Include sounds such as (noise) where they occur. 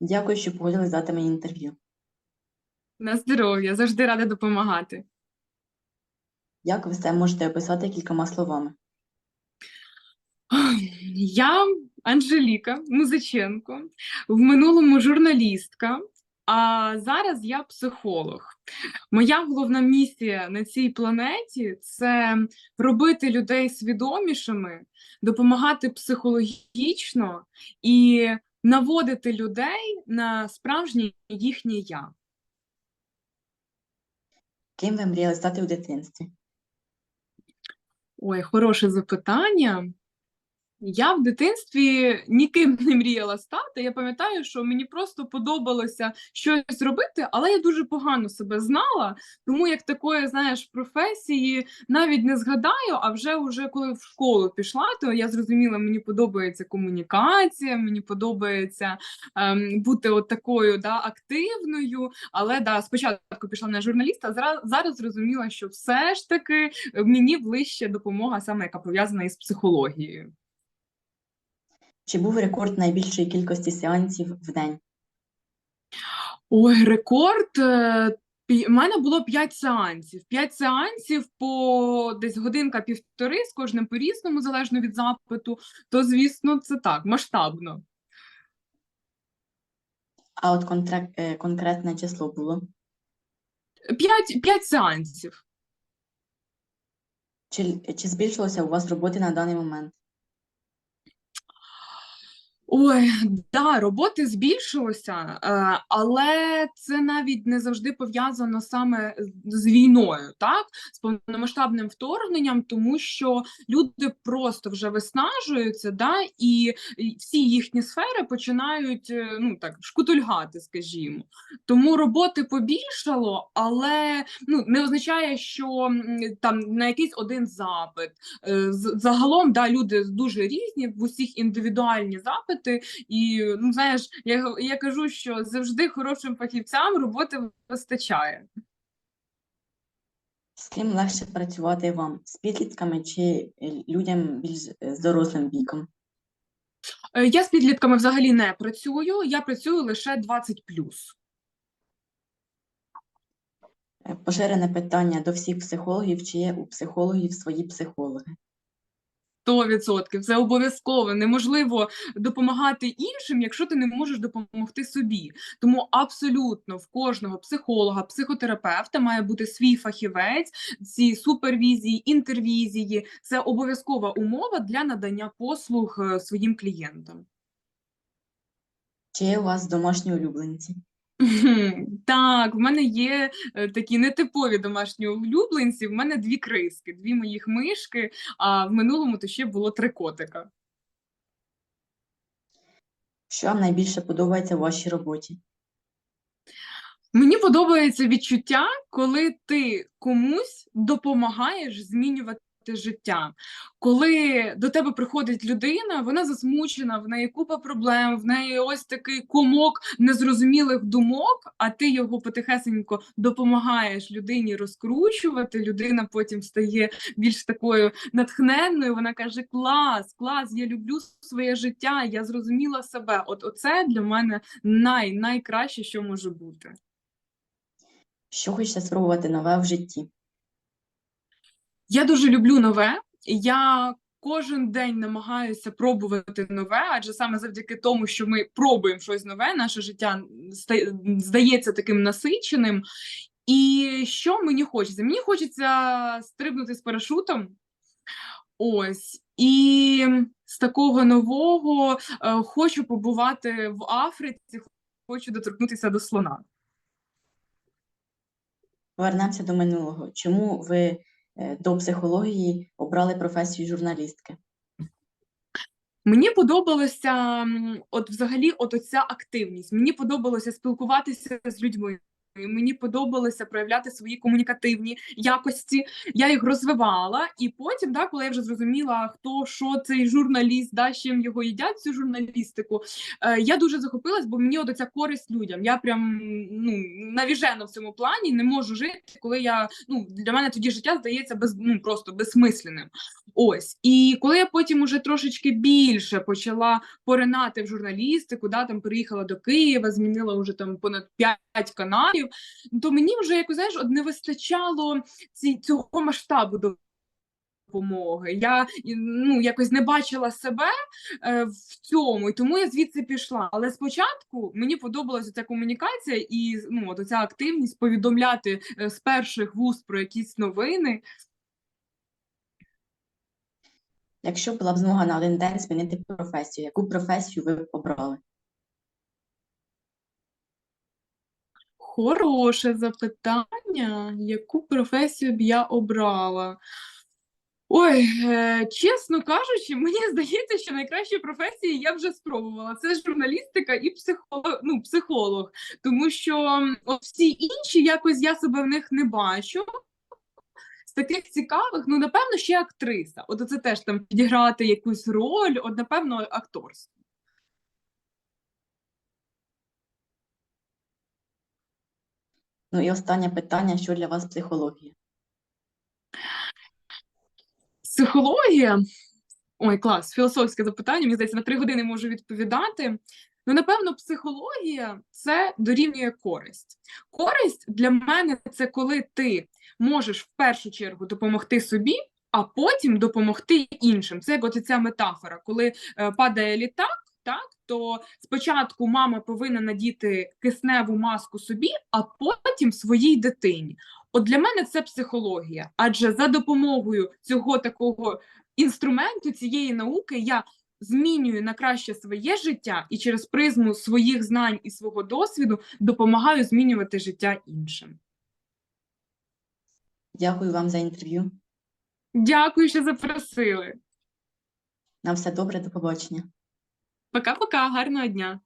Дякую, що погодились дати мені інтерв'ю. На здоров'я, завжди рада допомагати. Як ви себе можете описати кількома словами? Я Анжеліка Музиченко, в минулому журналістка, а зараз я психолог. Моя головна місія на цій планеті це робити людей свідомішими, допомагати психологічно і наводити людей на справжнє їхнє я. Ким ви мріяли стати у дитинстві? Ой, хороше запитання. Я в дитинстві ніким не мріяла стати. Я пам'ятаю, що мені просто подобалося щось робити, але я дуже погано себе знала. Тому як такої, знаєш, професії навіть не згадаю. А вже уже коли в школу пішла, то я зрозуміла, мені подобається комунікація, мені подобається ем, бути от такою да, активною. Але да, спочатку пішла на журналіста, зараз, зараз зрозуміла, що все ж таки мені ближче допомога, саме яка пов'язана із психологією. Чи був рекорд найбільшої кількості сеансів в день? Ой, рекорд. е, У мене було 5 сеансів. 5 сеансів по десь годинка-півтори, з кожним по-різному, залежно від запиту. То, звісно, це так, масштабно. А от контрак- е, конкретне число було? 5, 5 сеансів. Чи, чи збільшилося у вас роботи на даний момент? Ой, да, роботи збільшилося, е, але це навіть не завжди пов'язано саме з- війною, так? З повномасштабним вторгненням, тому що люди просто вже виснажуються, да, і всі їхні сфери починають е, ну так шкутульгати, скажімо. Тому роботи побільшало, але ну не означає, що там на якийсь один запит. Е, Загалом, да, люди дуже різні, в усіх індивідуальні запити. І ну знаєш, я, я кажу, що завжди хорошим фахівцям роботи вистачає. З ким легше працювати вам? З підлітками чи е, людям більш е, з дорослим віком? Е, Я з підлітками взагалі не працюю, я працюю лише 20 Е, Поширене питання до всіх психологів, чи є у психологів свої психологи? 100%. Це обов'язково. Неможливо допомагати іншим, якщо ти не можеш допомогти собі. Тому абсолютно в кожного психолога, психотерапевта має бути свій фахівець, ці супервізії, інтервізії. Це обов'язкова умова для надання послуг е, своїм клієнтам. Чи є у вас домашні улюбленці? (laughs) Так, в мене є е, такі нетипові домашні улюбленці. В мене дві криски, дві моїх мишки, а в минулому то ще було три котика. Що вам найбільше подобається у вашій роботі? Мені подобається відчуття, коли ти комусь допомагаєш змінювати життя. Коли до тебе приходить людина, вона засмучена, в неї купа проблем, в неї ось такий комок незрозумілих думок, а ти його потихесенько допомагаєш людині розкручувати. Людина потім стає більш такою натхненною. Вона каже: Клас, клас, я люблю своє життя, я зрозуміла себе. От оце для мене най, найкраще, що може бути. Що хочете спробувати нове в житті? Я дуже люблю нове. Я кожен день намагаюся пробувати нове, адже саме завдяки тому, що ми пробуємо щось нове, наше життя здається таким насиченим. І що мені хочеться? Мені хочеться стрибнути з парашутом. Ось. І з такого нового е, хочу побувати в Африці, хочу доторкнутися до слона. Повернемося до минулого. Чому ви до психології обрали професію журналістки? Мені подобалося от взагалі от оця активність. Мені подобалося спілкуватися з людьми. Мені подобалося проявляти свої комунікативні якості. Я їх розвивала, і потім, да, коли я вже зрозуміла, хто що цей журналіст, да, чим його їдять цю журналістику, е, я дуже захопилась, бо мені от ця користь людям. Я прям ну навіжена в цьому плані, не можу жити, коли я ну для мене тоді життя здається без ну просто безсмисленним. Ось і коли я потім уже трошечки більше почала поринати в журналістику, да там приїхала до Києва, змінила вже там понад 5 каналів, то мені вже якось знаєш, от не вистачало ці, цього масштабу допомоги. Я ну якось не бачила себе е, в цьому, і тому я звідси пішла. Але спочатку мені подобалася ця комунікація і ну от ця активність повідомляти е, з перших вуст про якісь новини. Якщо була б змога на один день змінити професію, яку професію ви б обрали? Хороше запитання, яку професію б я обрала? Ой, е, чесно кажучи, мені здається, що найкращі професії я вже спробувала. Це журналістика і психолог, ну, психолог. Тому що всі інші якось я себе в них не бачу. З таких цікавих, ну, напевно, ще актриса. От це теж там підіграти якусь роль, от, напевно, акторство. Ну і останнє питання, що для вас психологія? Психологія. Ой, клас, філософське запитання. Мені здається, на три години можу відповідати. Ну, напевно, психологія це дорівнює користь. Користь для мене це коли ти можеш в першу чергу допомогти собі, а потім допомогти іншим. Це як от метафора, коли е, падає літак. Так, то спочатку мама повинна надіти кисневу маску собі, а потім своїй дитині. От для мене це психологія, адже за допомогою цього такого інструменту, цієї науки, я змінюю на краще своє життя і через призму своїх знань і свого досвіду допомагаю змінювати життя іншим. Дякую вам за інтерв'ю. Дякую, що запросили. На все добре, до побачення. Пока-пока, гарного дня.